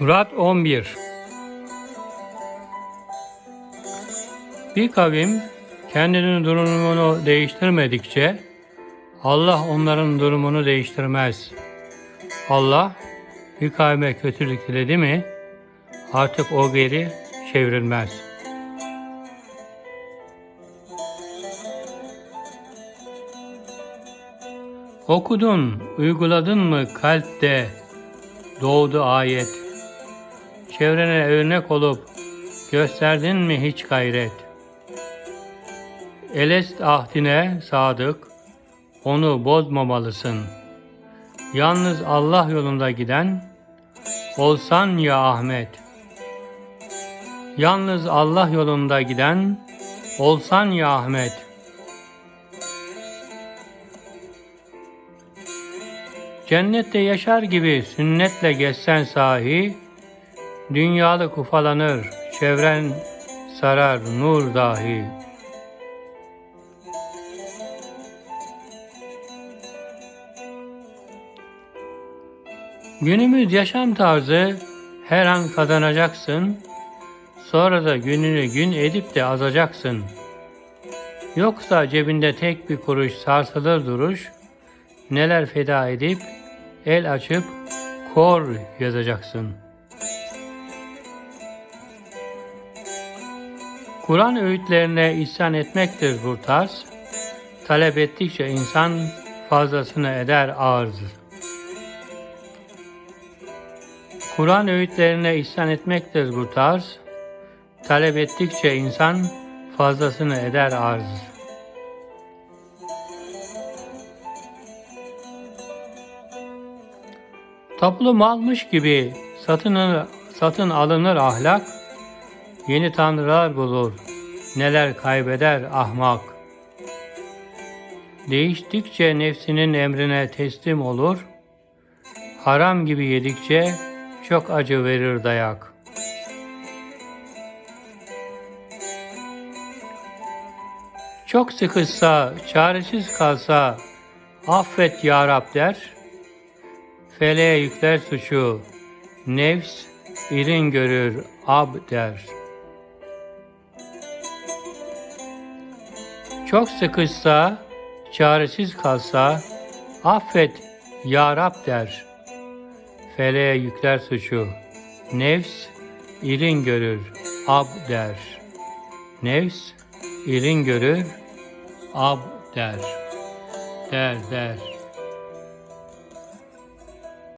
Murat 11 Bir kavim kendinin durumunu değiştirmedikçe Allah onların durumunu değiştirmez. Allah bir kavme kötülük diledi mi artık o geri çevrilmez. Okudun, uyguladın mı kalpte doğdu ayet. Çevrene örnek olup gösterdin mi hiç gayret? Elest ahdine sadık, onu bozmamalısın. Yalnız Allah yolunda giden, olsan ya Ahmet. Yalnız Allah yolunda giden, olsan ya Ahmet. Cennette yaşar gibi sünnetle geçsen sahi, dünyalık ufalanır, çevren sarar nur dahi. Günümüz yaşam tarzı her an kazanacaksın, sonra da gününü gün edip de azacaksın. Yoksa cebinde tek bir kuruş sarsılır duruş, neler feda edip el açıp kor yazacaksın. Kur'an öğütlerine isyan etmektir bu tarz. Talep ettikçe insan fazlasını eder arz. Kur'an öğütlerine isyan etmektir bu tarz. Talep ettikçe insan fazlasını eder arz. Toplum almış gibi satın, satın alınır ahlak, yeni tanrılar bulur, neler kaybeder ahmak. Değiştikçe nefsinin emrine teslim olur, haram gibi yedikçe çok acı verir dayak. Çok sıkışsa, çaresiz kalsa, affet ya Rab der, Feleğe yükler suçu, nefs irin görür ab der. Çok sıkışsa, çaresiz kalsa, affet ya Rab der. Feleğe yükler suçu, nefs irin görür ab der. Nefs irin görür ab der. Der der.